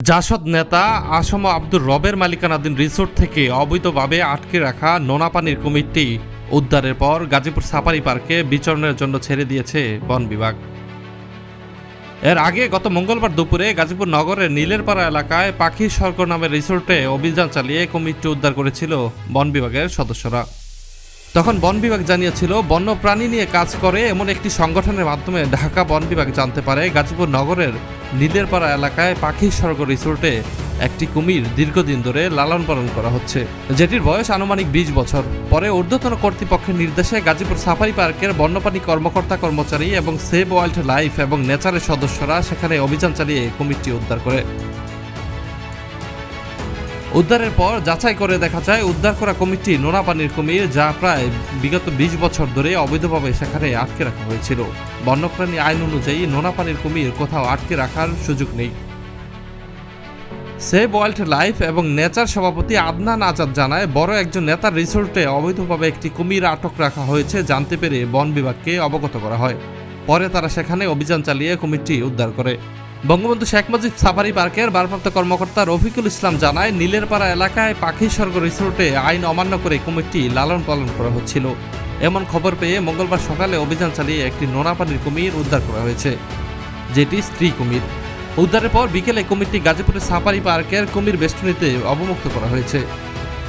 জাসদ নেতা আসম আব্দুর রবের মালিকানাধীন রিসোর্ট থেকে অবৈধভাবে আটকে রাখা নোনাপানির কুমিরটি উদ্ধারের পর গাজীপুর সাফারি পার্কে বিচরণের জন্য ছেড়ে দিয়েছে বন বিভাগ। এর আগে গত মঙ্গলবার দুপুরে গাজীপুর নগরের নীলেরপাড়া এলাকায় পাখি সর্গ নামের রিসোর্টে অভিযান চালিয়ে কুমিরটি উদ্ধার করেছিল বন বিভাগের সদস্যরা। তখন বন বিভাগ জানিয়েছিল, বন্যপ্রাণী নিয়ে কাজ করে এমন একটি সংগঠনের মাধ্যমে ঢাকা বন বিভাগ জানতে পারে গাজীপুর নগরের নীলেরপাড়া এলাকায় পাখি স্বর্গ রিসোর্টে একটি কুমির দীর্ঘদিন ধরে লালন পালন করা হচ্ছে। যেটির বয়স আনুমানিক বিশ বছর। পরে ঊর্ধ্বতন কর্তৃপক্ষের নির্দেশে গাজীপুর সাফারি পার্কের বন্যপ্রাণী কর্মকর্তা কর্মচারী এবং সেভ ওয়াইল্ড লাইফ এবং নেচারের সদস্যরা সেখানে অভিযান চালিয়ে কুমিরটি উদ্ধার করে। উদ্ধারের পর যাচাই করে দেখা যায়, উদ্ধার করা কমিটি নোনা পানির কুমির, যা প্রায় বিগত বিশ বছর ধরে অবৈধভাবে সেখানে আটকে রাখা হয়েছিল। বন্যপ্রাণী আইন অনুযায়ী নোনা পানির কুমির কোথাও আটকে রাখার সুযোগ নেই। সেভ ওয়াইল্ড লাইফ এবং নেচার সভাপতি আদনান আজাদ জানায়, বড় একজন নেতার রিসোর্টে অবৈধভাবে একটি কুমির আটক রাখা হয়েছে জানতে পেরে বন বিভাগকে অবগত করা হয়। পরে তারা সেখানে অভিযান চালিয়ে কুমিরটি উদ্ধার করে। বঙ্গবন্ধু শেখ মুজিব সাফারি পার্কের ভারপ্রাপ্ত কর্মকর্তা রফিকুল ইসলাম জানায়, নীলেরপাড়া এলাকায় পাখি স্বর্গ রিসোর্টে আইন অমান্য করে কুমিরটি লালন পালন করা হচ্ছিল। এমন খবর পেয়ে মঙ্গলবার সকালে অভিযান চালিয়ে একটি নোনাপানির কুমির উদ্ধার করা হয়েছে, যেটি স্ত্রী কুমির। উদ্ধারের পর বিকেলে কুমিরটি গাজীপুরের সাফারি পার্কের কুমির বেষ্টনীতে অবমুক্ত করা হয়েছে।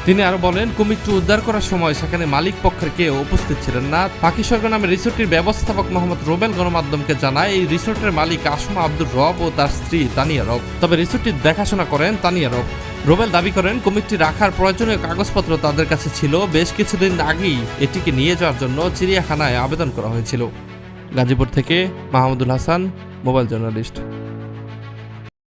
তিনি আরও বলেন, কুমিরটি উদ্ধার করার সময় সেখানে মালিক পক্ষের কেউ উপস্থিত ছিলেন না। পাখি স্বর্গ নামে রিসোর্টটির ব্যবস্থাপক মোহাম্মদ রোবেল গণমাধ্যমকে জানায়, এই রিসোর্টের মালিক আসমা আব্দুর রব ও তার স্ত্রী তানিয়া রব। তবে রিসোর্টটি দেখাশোনা করেন তানিয়া রব। রোবেল দাবি করেন, কুমিরটি রাখার প্রয়োজনীয় কাগজপত্র তাদের কাছে ছিল। বেশ কিছুদিন আগেই এটিকে নিয়ে যাওয়ার জন্য চিড়িয়াখানায় আবেদন করা হয়েছিল। গাজীপুর থেকে মাহমুদুল হাসান, মোবাইল জার্নালিস্ট।